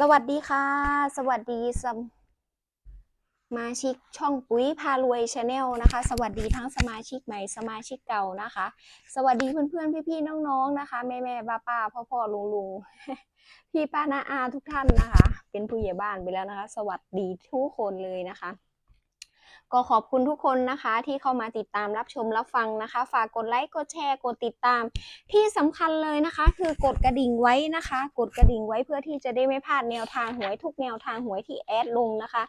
สวัสดีค่ะ สวัสดีสมาชิกช่องปุ๋ยพารวยชาแนลนะคะ สวัสดีทั้งสมาชิกใหม่สมาชิกเก่านะคะ สวัสดีเพื่อนๆพี่ๆน้องๆนะคะแม่แม่ป้าป้าพ่อพ่อลุงลุงพี่ป้านาอาทุกท่านนะคะ เป็นผู้ใหญ่บ้านไปแล้วนะคะ สวัสดีทุกคนเลยนะคะ ก็ขอบคุณทุกคนนะคะที่เข้ามาติดตามรับชมรับฟังนะคะ ฝากกดไลค์กดแชร์กดติดตาม ที่สำคัญเลยนะคะ คือกดกระดิ่งไว้นะคะ กดกระดิ่งไว้เพื่อที่จะได้ไม่พลาดแนวทางหวยทุกแนวทางหวยที่แอดลงนะคะ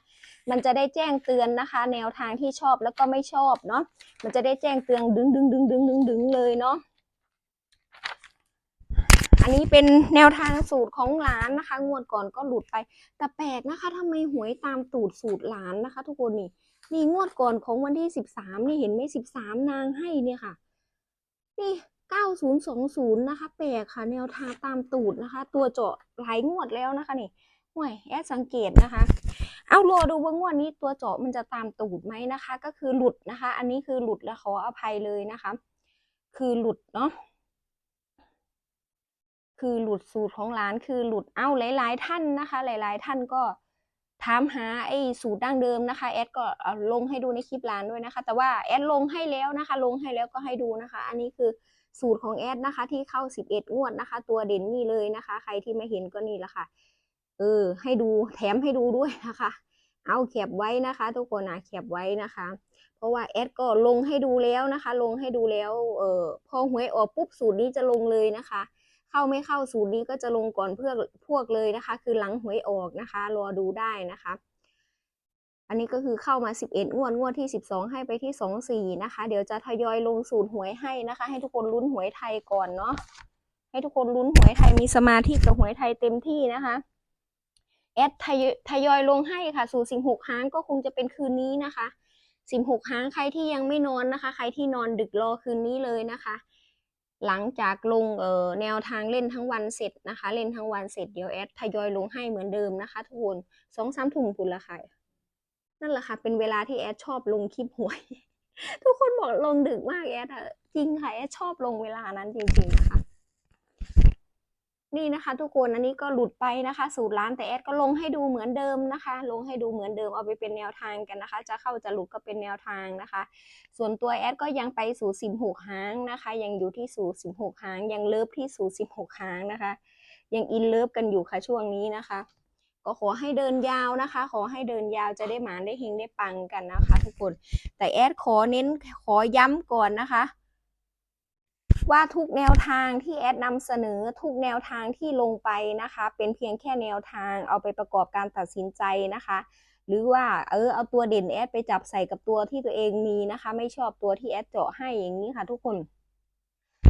มันจะได้แจ้งเตือนนะคะ แนวทางที่ชอบแล้วก็ไม่ชอบเนาะมันจะได้แจ้งเตือนดึงดึงดึงดึงดึงดึงเลยเนาะอันนี้เป็นแนวทางสูตรของหลานนะคะ งวดก่อนก็หลุดไปแต่แปลกนะคะทำไมหวยตามตูดสูตรหลานนะคะ ทุกคนนี่ นี่งวดก่อนของวันที่สิบสามนี่เห็นไหมสิบสามนางให้เนี่ยค่ะ นี่เก้าศูนย์สองศูนย์นะคะแปลกค่ะ แนวทางตามตูดนะคะ ตัวเจาะหลายงวดแล้วนะคะนี่ห่วยแอดสังเกตนะคะ เอารอดูว่างวดนี้ตัวเจาะมันจะตามตูดไหมนะคะ ก็คือหลุดนะคะ อันนี้คือหลุดและขออภัยเลยนะคะ คือหลุดเนาะคือหลุดสูตรของร้านคือหลุดเอ้าหลาย ๆ ท่านนะคะ หลาย ๆ ท่านก็ ถามหาไอ้สูตรดั้งเดิมนะคะแอดก็ลงให้ดูในคลิปร้านด้วยนะคะ แต่ว่าแอดลงให้แล้วนะคะ ลงให้แล้วก็ให้ดูนะคะ อันนี้คือสูตรของแอดนะคะ ที่เข้า 11 งวดนะคะ ตัวเด่นนี่เลยนะคะ ใครที่ไม่เห็นก็นี่ละค่ะ เออ ให้ดูแถมให้ดูด้วยนะคะ เอาแคปไว้นะคะ ทุกคนนะแคปไว้นะคะ เพราะว่าแอดก็ลงให้ดูแล้วนะคะ ลงให้ดูแล้วเออพอหวยออกปุ๊บสูตรนี้จะลงเลยนะคะ เข้าไม่เข้าสูตรนี้ก็จะลงก่อนเพื่อพวกเลยนะคะ คือหลังหวยออกนะคะ รอดูได้นะคะ อันนี้ก็คือเข้ามา 11 งวดงวดที่ 12 ให้ไปที่ 24 นะคะ เดี๋ยวจะทยอยลงสูตรหวยให้นะคะ ให้ทุกคนลุ้นหวยไทยก่อนเนาะให้ทุกคนลุ้นหวยไทยมีสมาธิกับหวยไทยเต็มที่นะคะแอดทยทยอยลงให้ค่ะ สู่ 16 หางก็คงจะเป็นคืนนี้นะคะ 16 หางใครที่ยังไม่นอนนะคะ ใครที่นอนดึกรอคืนนี้เลยนะคะ หลังจากลงเอ่อแนวทางเล่นทั้งวันเสร็จนะคะ เล่นทั้งวันเสร็จเดี๋ยวแอดทยอยลงให้เหมือนเดิมนะคะ ทุกคนสองสามถุงคุณละค่ะนั่นแหละค่ะ เป็นเวลาที่แอดชอบลงคลิปหวย ทุกคนบอกลงดึกมากแอดอะจริงค่ะแอดชอบลงเวลานั้นจริงๆนะคะ นี่นะคะ ทุกคนอันนี้ก็หลุดไปนะคะ สูตรร้านแต่แอดก็ลงให้ดูเหมือนเดิมนะคะ ลงให้ดูเหมือนเดิมเอาไปเป็นแนวทางกันนะคะ จะเข้าจะหลุดก็เป็นแนวทางนะคะ ส่วนตัวแอดก็ยังไปสู่16หางนะคะ ยังอยู่ที่สู่16หาง ยังเลิฟที่สู่16หางนะคะ ยังอินเลิฟกันอยู่ค่ะช่วงนี้นะคะ ก็ขอให้เดินยาวนะคะ ขอให้เดินยาวจะได้หมานได้เฮงได้ปังกันนะคะ ทุกคนแต่แอดขอเน้นขอย้ำก่อนนะคะ ว่าทุกแนวทางที่แอดนำเสนอทุกแนวทางที่ลงไปนะคะ เป็นเพียงแค่แนวทางเอาไปประกอบการตัดสินใจนะคะ หรือว่าเออเอาตัวเด่นแอดไปจับใส่กับตัวที่ตัวเองมีนะคะ ไม่ชอบตัวที่แอดเจาะให้อย่างนี้ค่ะ ทุกคน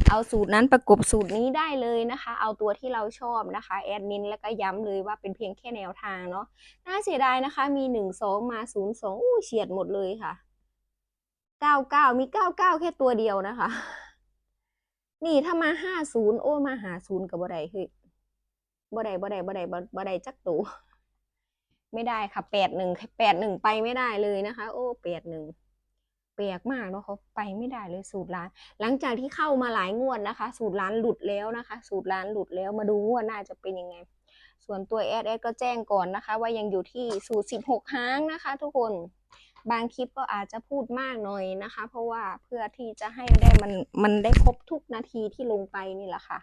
เอาสูตรนั้นประกบสูตรนี้ได้เลยนะคะ เอาตัวที่เราชอบนะคะแอดเน้นแล้วก็ย้ำเลยว่าเป็นเพียงแค่แนวทางเนาะน่าเสียดายนะคะ มีหนึ่งสองมาศูนย์สองอู้เฉียดหมดเลยค่ะเก้าเก้ามีเก้าเก้าแค่ตัวเดียวนะคะ นี่ถ้ามาห้าศูนย์โอ้มาหาศูนย์กับบ่ได้เฮ้ยบ่ได้บ่ได้บ่ได้บ่ได้จักตัวไม่ได้ค่ะแปดหนึ่งแปดหนึ่งไปไม่ได้เลยนะคะ โอ้แปดหนึ่งแปลกมากเนาะเขาไปไม่ได้เลยสูตรร้าน หลังจากที่เข้ามาหลายงวดนะคะ สูตรร้านหลุดแล้วนะคะ สูตรร้านหลุดแล้วมาดูงวดหน้าจะเป็นยังไง ส่วนตัวแอดแอดก็แจ้งก่อนนะคะ ว่ายังอยู่ที่สูตรสิบหกห้างนะคะ ทุกคน บางคลิปก็อาจจะพูดมากหน่อยนะคะ เพราะว่าเพื่อที่จะให้ได้มันมันได้ครบทุกนาทีที่ลงไปนี่แหละค่ะ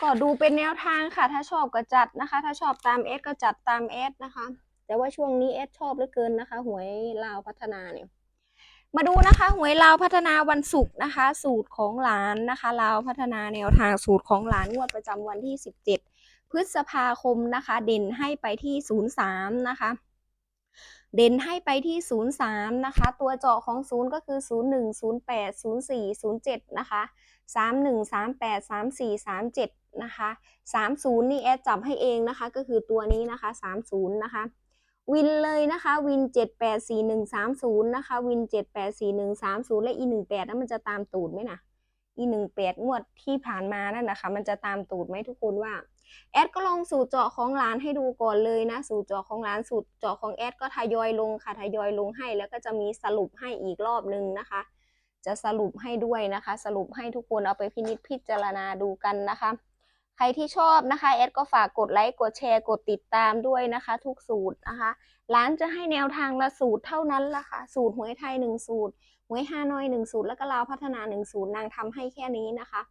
ก็ดูเป็นแนวทางค่ะ ถ้าชอบก็จัดนะคะ ถ้าชอบตามเอสก็จัดตามเอสนะคะ แต่ว่าช่วงนี้เอสชอบเหลือเกินนะคะ หวยลาวพัฒนาเนี่ยมาดูนะคะหวยลาวพัฒนาวันศุกร์นะคะ สูตรของหลานนะคะลาวพัฒนาแนวทางสูตรของหลานงวดประจำวันที่ 17 พฤษภาคมนะคะ เด่นให้ไปที่ 03 นะคะ เด่นให้ไปที่ 03 นะคะ ตัวเจาะของ 0 ก็คือ 01 08 04 07 นะคะ 31 38 34 37 นะคะ 30 นี่แอดจับให้เองนะคะ ก็คือตัวนี้นะคะ 30 นะคะ วินเลยนะคะ วิน 784130 นะคะ วิน 784130 และ e 18นั้นมันจะตามตูดไหมนะ e 18งวดที่ผ่านมานั่นนะคะ มันจะตามตูดไหมทุกคนว่าแอดก็ลองสูตรเจาะของร้านให้ดูก่อนเลยนะ สูตรเจาะของร้านสูตรเจาะของแอดก็ทยอยลงค่ะทยอยลงให้ แล้วก็จะมีสรุปให้อีกรอบนึงนะคะ จะสรุปให้ด้วยนะคะ สรุปให้ทุกคนเอาไปพินิจพิจารณาดูกันนะคะ ใครที่ชอบนะคะแอดก็ฝากกดไลค์กดแชร์กดติดตามด้วยนะคะ ทุกสูตรนะคะ ร้านจะให้แนวทางละสูตรเท่านั้นละค่ะ สูตรหวยไทยหนึ่งสูตร หวยฮานอยหนึ่งสูตรแล้วก็ลาวพัฒนาหนึ่งสูตรนางทำให้แค่นี้นะคะ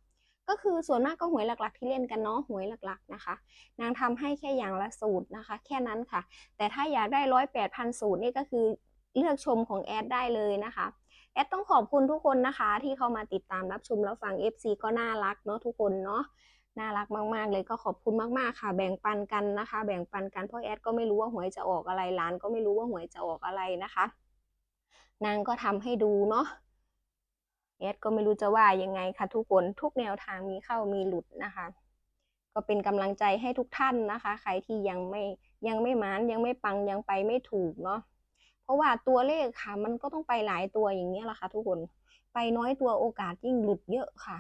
ก็คือส่วนมากก็หวยหลักๆ ที่เล่นกันเนาะหวยหลักๆนะคะ นางทำให้แค่อย่างละสูตรนะคะ แค่นั้นค่ะ แต่ถ้าอยากได้ร้อยแปดพันสูตรนี่ก็คือเลือกชมของแอดได้เลยนะคะแอดต้องขอบคุณทุกคนนะคะ ที่เข้ามาติดตามรับชมแล้วฟัง FC ก็น่ารักเนาะทุกคนเนาะน่ารักมากๆ เลยก็ขอบคุณมากๆค่ะ แบ่งปันกันนะคะ แบ่งปันกันเพราะแอดก็ไม่รู้ว่าหวยจะออกอะไรร้านก็ไม่รู้ว่าหวยจะออกอะไรนะคะ นางก็ทำให้ดูเนาะแอดก็ไม่รู้จะว่ายังไงค่ะทุกคนทุกแนวทางมีเข้ามีหลุดนะคะ ก็เป็นกำลังใจให้ทุกท่านนะคะ ใครที่ยังไม่ยังไม่มานยังไม่ปังยังไปไม่ถูกเนาะเพราะว่าตัวเลขค่ะ มันก็ต้องไปหลายตัวอย่างเงี้ยแหละค่ะ ทุกคนไปน้อยตัวโอกาสยิ่งหลุดเยอะค่ะ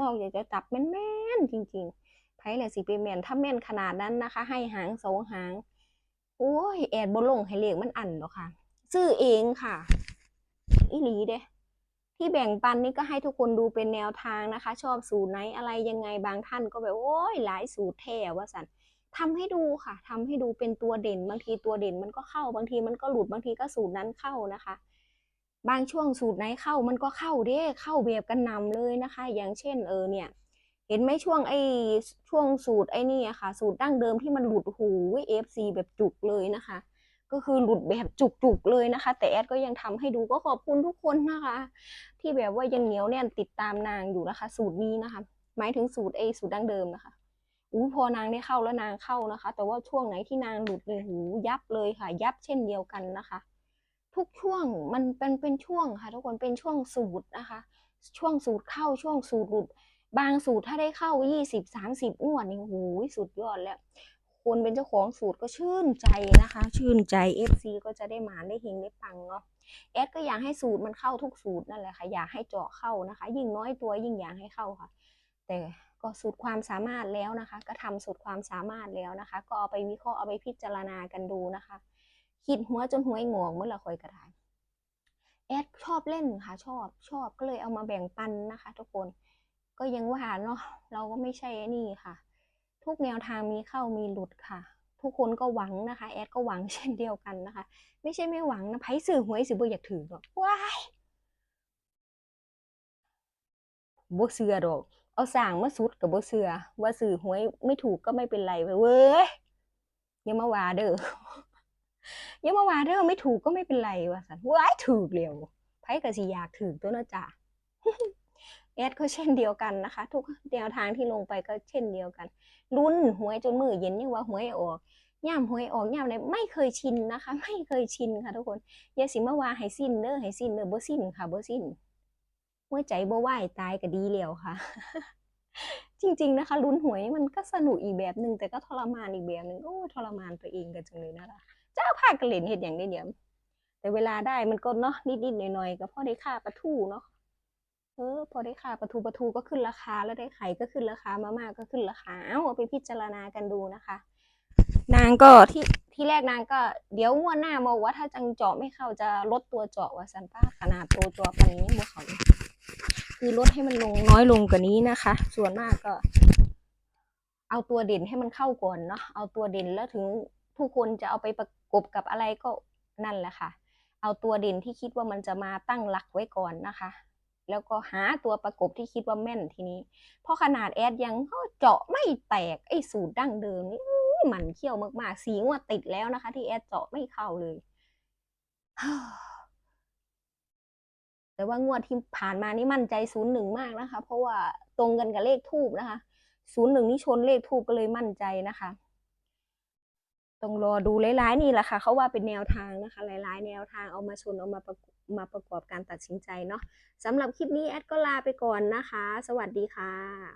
นอกจากจะจับแม่นๆจริงๆไพ่เลยสิไปแม่นถ้าแม่นขนาดนั้นนะคะ ให้หางสองหางโอ้ยแอดบลงให้เลขมันอันหรอกค่ะ ซื้อเองค่ะอีหลีเด้ที่แบ่งปันนี่ก็ให้ทุกคนดูเป็นแนวทางนะคะ ชอบสูตรไหนอะไรยังไงบางท่านก็แบบโอ้ยหลายสูตรแท้ว่าสันทำให้ดูค่ะทำให้ดูเป็นตัวเด่น บางทีตัวเด่นมันก็เข้าบางทีมันก็หลุดบางทีก็สูตรนั้นเข้านะคะ บางช่วงสูตรไหนเข้ามันก็เข้าเด้เข้าแบบกันนำเลยนะคะ อย่างเช่นเออเนี่ย เห็นไหมช่วงไอ้ช่วงสูตรไอ้นี่อะค่ะ สูตรดั้งเดิมที่มันหลุดหูเอฟซีแบบจุกเลยนะคะ ก็คือหลุดแบบจุกๆเลยนะคะ แต่แอดก็ยังทำให้ดูก็ขอบคุณทุกคนนะคะ ที่แบบว่ายังเหนียวแน่นติดตามนางอยู่นะคะ สูตรนี้นะคะ หมายถึงสูตรไอสูตรดั้งเดิมนะคะอู้พอนางได้เข้าแล้วนางเข้านะคะ แต่ว่าช่วงไหนที่นางหลุดเลยหูยับเลยค่ะ ยับเช่นเดียวกันนะคะ ทุกช่วงมันเป็นเป็นช่วงค่ะ ทุกคนเป็นช่วงสูตรนะคะ ช่วงสูตรเข้าช่วงสูตรหลุด บางสูตรถ้าได้เข้ายี่สิบสามสิบงวดนี่โอ้โหสุดยอดแล้ว คนเป็นเจ้าของสูตรก็ชื่นใจนะคะ ชื่นใจ FC ก็จะได้หมานได้เฮงได้ปังเนาะแอดก็อยากให้สูตรมันเข้าทุกสูตรนั่นแหละค่ะอยากให้เจาะเข้านะคะ ยิ่งน้อยตัวยิ่งอยากให้เข้าค่ะ แต่ก็สุดความสามารถแล้วนะคะ ก็ทำสุดความสามารถแล้วนะคะ ก็เอาไปวิเคราะห์เอาไปพิจารณากันดูนะคะ คิดหัวจนหัวงวงเมื่อละคอยกระดานแอดชอบเล่นค่ะชอบชอบก็เลยเอามาแบ่งปันนะคะ ทุกคนก็ยังว่าเนาะเราก็ไม่ใช่นี่ค่ะ ทุกแนวทางมีเข้ามีหลุดค่ะ ทุกคนก็หวังนะคะ แอดก็หวังเช่นเดียวกันนะคะ ไม่ใช่ไม่หวังนะไพ่สื่อหวยสื่อบ่อยากถือหรอกว้ายบ่เสือดอก เอาสร้างมาสุดกับบ่เสือว่าสื่อหวยไม่ถูกก็ไม่เป็นไรเว้ยเยอย่ามาว่าเด้ออย่ามาว่าเด้อไม่ถูกก็ไม่เป็นไรว่าสันว้ายถูกเร็วไพ่ก็สิอยากถือตัวเนาะจ้ะ แอดก็เช่นเดียวกันนะคะ ทุกแนวทางที่ลงไปก็เช่นเดียวกันลุ้นหวยจนมือเย็นยังว่าหวยออกย่ามหวยออกย่ามอะไรไม่เคยชินนะคะ ไม่เคยชินค่ะทุกคนอย่าสิมาว่าให้สิ้นเด้อให้สิ้นเด้อบ่สิ้นค่ะบ่สิ้นหัวใจบ่ไหวตายก็ดีแล้วค่ะ จริง ๆ นะคะลุ้นหวยมันก็สนุกอีกแบบหนึ่งแต่ก็ทรมานอีกแบบหนึ่งโอ้ทรมานตัวเองกันจังเลยนะคะเจ้าพากันเล่นเห็ดอย่างนี้เดียวแต่เวลาได้มันก็เนาะนิดๆหน่อยๆก็พอได้ค่าปลาทูเนาะ เออ พอได้ค่าปลาทูปลาทูก็ขึ้นราคา แล้วได้ไข่ก็ขึ้นราคามาม่าก็ขึ้นราคาเอาเอาไปพิจารณากันดูนะคะ นางก็ที่ที่แรกนางก็ เดี๋ยวงวดหน้ามาว่าถ้าจังเจาะไม่เข้าจะลดตัวเจาะว่าสันป้าขนาดตัวตัวปันนี้บ่เขาคือลดให้มันลงน้อยลงกว่านี้นะคะ ส่วนมากก็ เอาตัวเด่นให้มันเข้าก่อนเนาะเอาตัวเด่นแล้วถึงผู้คนจะเอาไปประกบกับอะไรก็นั่นแหละค่ะ เอาตัวเด่นที่คิดว่ามันจะมาตั้งหลักไว้ก่อนนะคะ แล้วก็หาตัวประกบที่คิดว่าแม่นทีนี้เพราะขนาดแอดยังเจาะไม่แตกไอ้สูตรดั้งเดิมนี่มันเขี้ยวมากๆสีงวดติดแล้วนะคะ ที่แอดเจาะไม่เข้าเลย แต่ว่างวดที่ผ่านมานี่มั่นใจศูนย์หนึ่งมากนะคะ เพราะว่าตรงกันกับเลขทูบนะคะศูนย์หนึ่งนี่ชนเลขทูบก็เลยมั่นใจนะคะต้องรอดูหลายๆนี่แหละค่ะเขาว่าเป็นแนวทางนะคะหลายๆ แนวทางเอามาชนเอามาประก มาประกอบการตัดสินใจเนาะสำหรับคลิปนี้แอดก็ลาไปก่อนนะคะ สวัสดีค่ะ